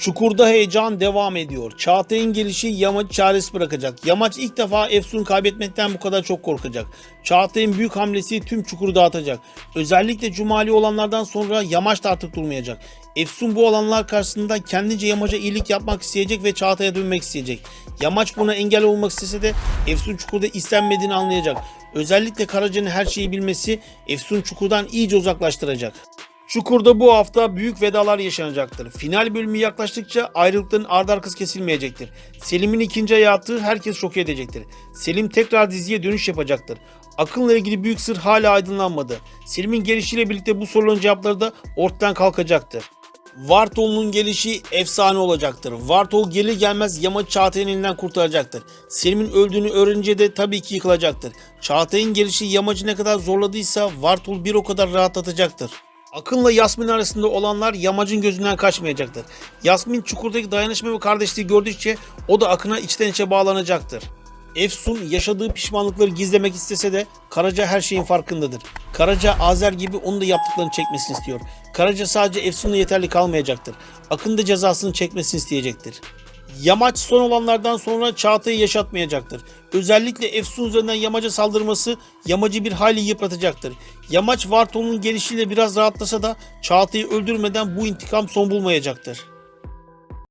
Çukurda heyecan devam ediyor. Çağatay'ın gelişi Yamaç'ı çaresiz bırakacak. Yamaç ilk defa Efsun kaybetmekten bu kadar çok korkacak. Çağatay'ın büyük hamlesi tüm çukuru dağıtacak. Özellikle Cumali olanlardan sonra Yamaç da artık durmayacak. Efsun bu olanlar karşısında kendince Yamaç'a iyilik yapmak isteyecek ve Çağatay'a dönmek isteyecek. Yamaç buna engel olmak istese de Efsun çukurda istenmediğini anlayacak. Özellikle Karaca'nın her şeyi bilmesi Efsun çukurdan iyice uzaklaştıracak. Çukur'da bu hafta büyük vedalar yaşanacaktır. Final bölümü yaklaştıkça ayrılıkların ardı arkası kesilmeyecektir. Selim'in ikinci hayatı herkes şok edecektir. Selim tekrar diziye dönüş yapacaktır. Akın'la ilgili büyük sır hala aydınlanmadı. Selim'in gelişiyle birlikte bu soruların cevapları da ortadan kalkacaktır. Vartol'un gelişi efsane olacaktır. Vartol gelir gelmez Yamaç Çağatay'ın elinden kurtaracaktır. Selim'in öldüğünü öğrenince de tabii ki yıkılacaktır. Çağatay'ın gelişi Yamaç'ı ne kadar zorladıysa Vartol bir o kadar rahatlatacaktır. Akın'la Yasmin arasında olanlar Yamacın gözünden kaçmayacaktır. Yasmin çukurdaki dayanışma ve kardeşliği gördükçe o da Akın'a içten içe bağlanacaktır. Efsun yaşadığı pişmanlıkları gizlemek istese de Karaca her şeyin farkındadır. Karaca Azer gibi onun da yaptıklarını çekmesini istiyor. Karaca sadece Efsun'la yeterli kalmayacaktır. Akın da cezasını çekmesini isteyecektir. Yamaç son olanlardan sonra Çağatay'ı yaşatmayacaktır. Özellikle Efsun üzerinden Yamaç'a saldırması Yamaç'ı bir hayli yıpratacaktır. Yamaç Vartol'un gelişiyle biraz rahatlasa da Çağatay'ı öldürmeden bu intikam son bulmayacaktır.